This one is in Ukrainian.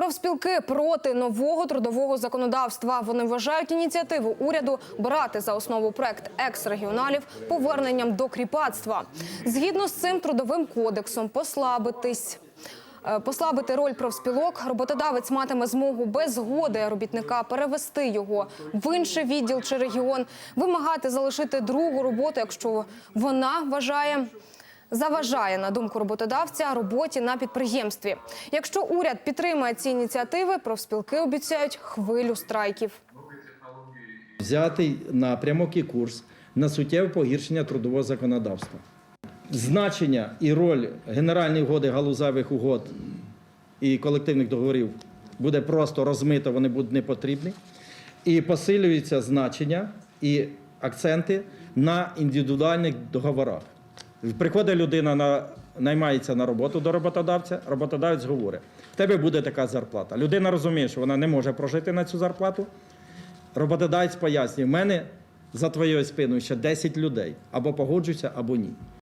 Профспілки проти нового трудового законодавства. Вони вважають ініціативу уряду брати за основу проект екс-регіоналів поверненням до кріпацтва. Згідно з цим трудовим кодексом послабитись. е, Послабити роль профспілок роботодавець матиме змогу без згоди робітника перевести його в інший відділ чи регіон, вимагати залишити другу роботу, якщо вона вважає заважає на думку роботодавця роботі на підприємстві. Якщо уряд підтримає ці ініціативи, профспілки обіцяють хвилю страйків. взятий на прямокий курс на суттєве погіршення трудового законодавства. Значення і роль генеральної угоди галузевих угод і колективних договорів буде просто розмито, вони будуть не потрібні. І посилюється значення і акценти на індивідуальних договорах. Приходить людина на наймається на роботу до роботодавця, роботодавець говорить: в тебе буде така зарплата. Людина розуміє, що вона не може прожити на цю зарплату. Роботодавець пояснює, в мене за твоєю спиною ще 10 людей. Або погоджуйся, або ні.